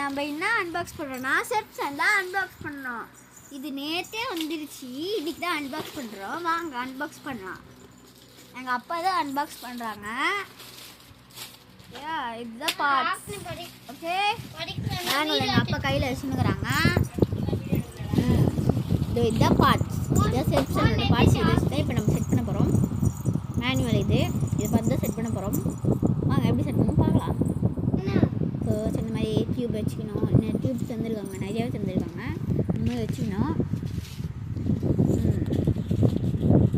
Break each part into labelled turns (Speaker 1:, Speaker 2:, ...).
Speaker 1: நம்ம என்ன அன்பாக்ஸ் பண்ணுறோம்னா செப்சன் தான் அன்பாக்ஸ் பண்ணோம். இது நேற்றே வந்துருச்சு. இன்னைக்கு தான் அன்பாக்ஸ் பண்ணுறோம் வாங்க அன்பாக்ஸ் பண்ணலாம். எங்கள் அப்பா தான் அன்பாக்ஸ் பண்ணுறாங்க இதுதான் பார்ட்ஸ் ஓகே எங்கள் அப்பா கையில் வச்சுன்னுக்குறாங்க. இது இதுதான் பார்ட்ஸ் இதுதான் செப்சனோட பார்ட்ஸ் இது இப்போ நம்ம செட் பண்ண போகிறோம் மேனுவல் இது. இதை பார்த்து தான் செட் பண்ண போகிறோம் வாங்க எப்படி செட் பண்ணணும் பார்க்கலாம் ஸோ இந்த மாதிரி டியூப் வச்சுக்கணும். இன்னும் டியூப் தந்துருக்காங்க. நிறையாவே தந்துருக்காங்க. இந்த மாதிரி வச்சுக்கணும்.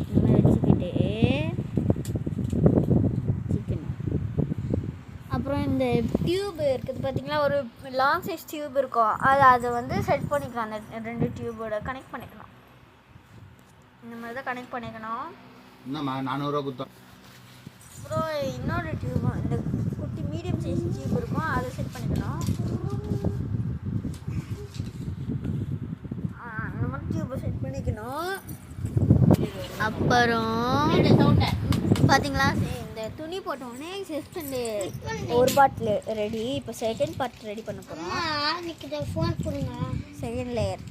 Speaker 1: இந்த மாதிரி வச்சுக்கிட்டு வச்சுக்கணும். அப்புறம் இந்த டியூப் இருக்குது பார்த்தீங்களா? ஒரு லாங் சைஸ் டியூப் இருக்கும். அது அதை வந்து செட் பண்ணிக்கலாம். அந்த ரெண்டு டியூபோட கனெக்ட் பண்ணிக்கணும் இந்த மாதிரி தான் கனெக்ட் பண்ணிக்கணும்.
Speaker 2: என்னம்மா நானூறுரூவா கொடுத்தோம்.
Speaker 1: அப்புறம் இன்னொரு டியூப் இந்த குட்டி மீடியம் சைஸ் டியூப் இருக்கும். அதை செட் பண்ணிக்கணும் ஆ, இந்த மாதிரி பண்ணிக்கணும். அப்புறம் பார்த்தீங்களா இந்த துணி போட்ட உடனே செஸ்ட் இந்த ஒரு பார்ட் ரெடி இப்போ செகண்ட் பார்ட் ரெடி பண்ண போகிறோம்
Speaker 3: ஃபோன் கொடுங்க.
Speaker 1: செகண்ட் லேயர்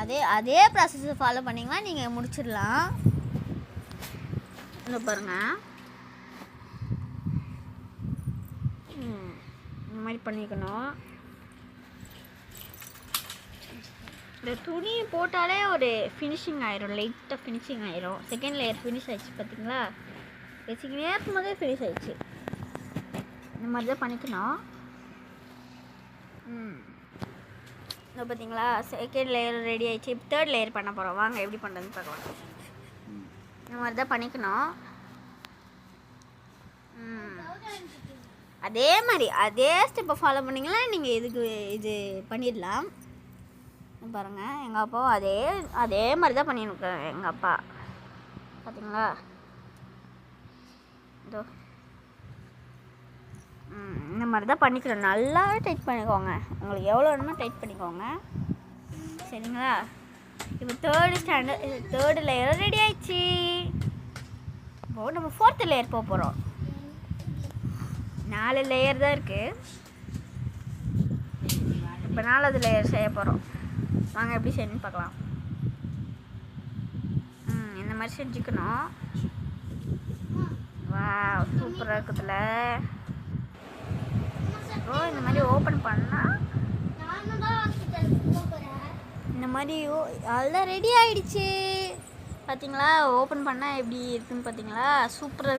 Speaker 1: அதே அதே ப்ராசஸை ஃபாலோ பண்ணிங்கன்னா நீங்கள் முடிச்சிடலாம். இந்த பாருங்க. இந்த மாதிரி பண்ணிக்கணும். இந்த துணி போட்டாலே ஒரு ஃபினிஷிங் ஆயிரும். லைட்டாக ஃபினிஷிங் ஆயிரும். செகண்ட் லேயர் ஃபினிஷ் ஆயிடுச்சு பார்த்தீங்களா வச்சிக்கி நேரம் போதே ஃபினிஷ் ஆயிடுச்சு. இந்த மாதிரி தான் பண்ணிக்கணும். ம். பார்த்தீங்களா செகண்ட் லேயர் ரெடி ஆயிடுச்சு. தேர்ட் லேயர் பண்ண போகிறோம் வாங்க எப்படி பண்ணுறதுன்னு பார்க்கலாம். இந்த மாதிரி தான் பண்ணிக்கணும். அதே மாதிரி அதே ஸ்டெப்பை ஃபாலோ பண்ணிங்கன்னா நீங்கள் இதுக்கு இது பண்ணிடலாம். பாருங்கள் எங்கள் அப்பாவும் அதே அதே மாதிரி தான் பண்ணியிருக்கேன் எங்கள் அப்பா. பார்த்தீங்களா இதோ. இந்த மாதிரி தான் பண்ணிக்கணும் நல்லா டைட் பண்ணிக்கோங்க. உங்களுக்கு எவ்வளோ வேணுமோ டைட் பண்ணிக்கோங்க. சரிங்களா? இப்போ third standard third layer ready ஆயிடுச்சு. இப்போ நம்ம ஃபோர்த்து லேயர் போக போகிறோம் நாலு லேயர் தான் இருக்குது இப்போ நாலாவது லேயர் செய்ய போகிறோம் வாங்க எப்படி செய்யணும்னு பார்க்கலாம். ம் இந்த மாதிரி செஞ்சுக்கணும். வா சூப்பராக இருக்குதுல. ஓ இந்த மாதிரி ஓப்பன் பண்ணால் இந்த மாதிரி ஓ அதெல்லாம் ரெடி ஆயிடுச்சு. பார்த்தீங்களா ஓப்பன் பண்ணால் எப்படி இருக்குன்னு பார்த்தீங்களா சூப்பராக